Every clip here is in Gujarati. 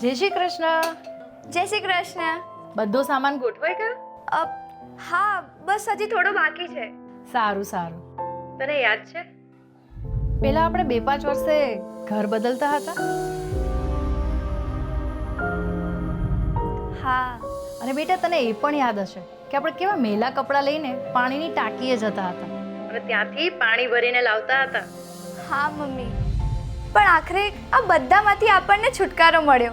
જય શ્રી કૃષ્ણ. જય શ્રી કૃષ્ણ. બધો સામાન ગોઠવાય ગયો હા બસ હજી થોડો બાકી છે. સારું સારું. તને યાદ છે? પેલા આપણે બે પાંચ વર્ષે ઘર બદલતા હતા. હા. અને બેટા તને એ પણ યાદ હશે કે આપણે કેવા મેલા કપડાં લઈને પાણીની ટાંકીએ જતા હતા. અને ત્યાંથી પાણી ભરીને લાવતા હતા. હા મમ્મી. પણ આખરે આ બધામાંથી આપણને છુટકારો મળ્યો.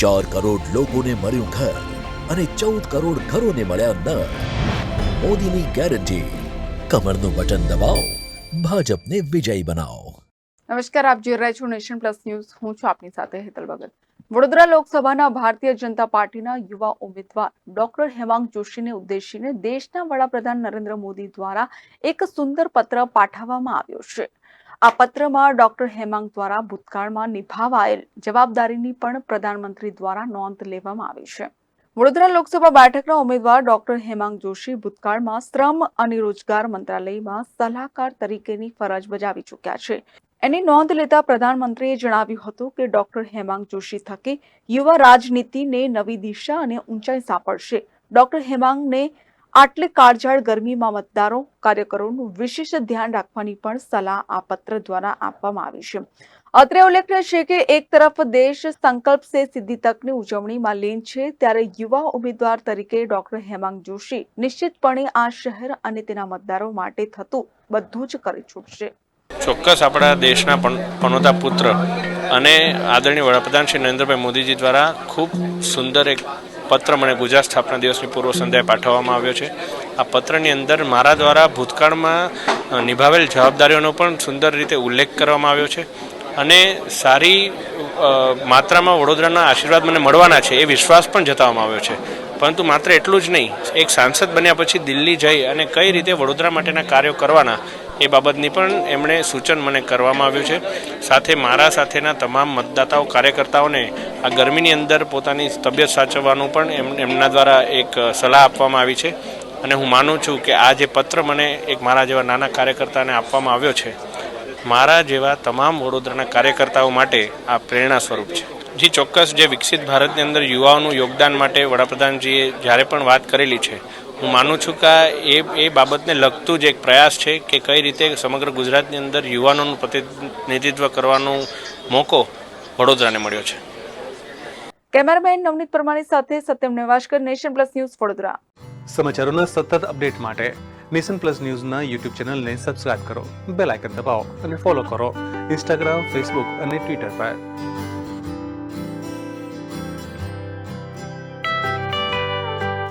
ચાર કરોડ લોકોને મળ્યું ઘર અને ચૌદ કરોડ ઘરોને મળ્યા નળ. મોદીની ગેરંટી. કમરનું બટન દબાવો. ભાજપને વિજયી બનાવો. નમસ્કાર, આપ જોઈ રહ્યા છો નેશન પ્લસ ન્યૂઝ. હું છું આપની સાથે હેતલ ભગત. વડોદરા લોકસભાના ભારતીય જનતા પાર્ટીના યુવા ઉમેદવાર ડોક્ટર હેમાંગ જોશીને ઉદ્દેશીને દેશના વડાપ્રધાન નરેન્દ્ર મોદી દ્વારા એક સુંદર પત્ર પાઠવવામાં આવ્યો છે. આ પત્રમાં ડોક્ટર હેમાંગ દ્વારા ભૂતકાળમાં નિભાવાયેલ જવાબદારીની પણ પ્રધાનમંત્રી દ્વારા નોંધ લેવામાં આવી છે. વડોદરા લોકસભા બેઠકના ઉમેદવાર ડોક્ટર હેમાંગ જોશી ભૂતકાળમાં શ્રમ અને રોજગાર મંત્રાલયમાં સલાહકાર તરીકેની ફરજ બજાવી ચૂક્યા છે. એની નોંધ લેતા પ્રધાનમંત્રીએ જણાવ્યું હતું કે ડોક્ટર હેમાંગ જોશી થકી યુવા રાજનીતિને નવી દિશા અને ઊંચાઈ સાંપડશે. ડોક્ટર હેમાંગને આટલી કાળઝાળ ગરમીમાં મતદારો, કાર્યકરોનું વિશેષ ધ્યાન રાખવાની પણ સલાહ આ પત્ર દ્વારા આપવામાં આવી છે. અત્રે ઉલ્લેખનીય છે કે એક તરફ દેશ સંકલ્પ સે સિદ્ધિ તકની ઉજવણીમાં લીન છે, ત્યારે યુવા ઉમેદવાર તરીકે ડોક્ટર હેમાંગ જોશી નિશ્ચિતપણે આ શહેર અને તેના મતદારો માટે થતું બધું જ કરી છૂટશે. ચોક્કસ આપણા દેશના પન- પનોતા પુત્ર અને આદરણીય વડાપ્રધાન શ્રી નરેન્દ્રભાઈ મોદીજી દ્વારા ખૂબ સુંદર એક પત્ર મને ગુજરાત સ્થાપના દિવસની પૂર્વ સંધ્યાએ પાઠવવામાં આવ્યો છે. આ પત્રની અંદર મારા દ્વારા ભૂતકાળમાં નિભાવેલ જવાબદારીઓનો પણ સુંદર રીતે ઉલ્લેખ કરવામાં આવ્યો છે અને સારી માત્રામાં વડોદરાના આશીર્વાદ મને મળવાના છે એ વિશ્વાસ પણ જતાવવામાં આવ્યો છે. પરંતુ માત્ર એટલું જ નહીં, એક સાંસદ બન્યા પછી દિલ્હી જઈ અને કઈ રીતે વડોદરા માટેના કાર્યો કરવાના એ બાબતની પણ એમણે સૂચન મને કરવામાં આવ્યું છે. સાથે મારા સાથેના તમામ મતદાતાઓ, કાર્યકર્તાઓને આ ગરમીની અંદર પોતાની તબિયત સાચવવાનું પણ એમ, એમના દ્વારા એક સલાહ આપવામાં આવી છે. અને હું માનું છું કે આ જે પત્ર મને એક મારા જેવા નાના કાર્યકર્તાને આપવામાં આવ્યો છે, મારા જેવા તમામ વડોદરાના કાર્યકર્તાઓ માટે આ પ્રેરણા સ્વરૂપ છે. જી, ચોક્કસ, જે વિકસિત ભારતની અંદર યુવાઓનું યોગદાન માટે વડાપ્રધાનજીએ જ્યારે પણ વાત કરેલી છે હું માનું છું કે એ એ બાબતને લગતું જ એક પ્રયાસ છે કે કઈ રીતે સમગ્ર ગુજરાતની અંદર યુવાનોનું પ્રતિનિધિત્વ કરવાનો મોકો વડોદરાને મળ્યો છે. કેમેરામેન નવનીત પરમાણી સાથે Satyam નેવાશકર nation plus news Vadodara. સમાચારોના સતત અપડેટ માટે નેશન પ્લસ ન્યૂઝના યુટ્યુબ ચેનલને સબસ્ક્રાઇબ કરો બેલ આઇકન દબાવો અને ફોલો કરો ઇન્સ્ટાગ્રામ ફેસબુક અને ટ્વિટર પર.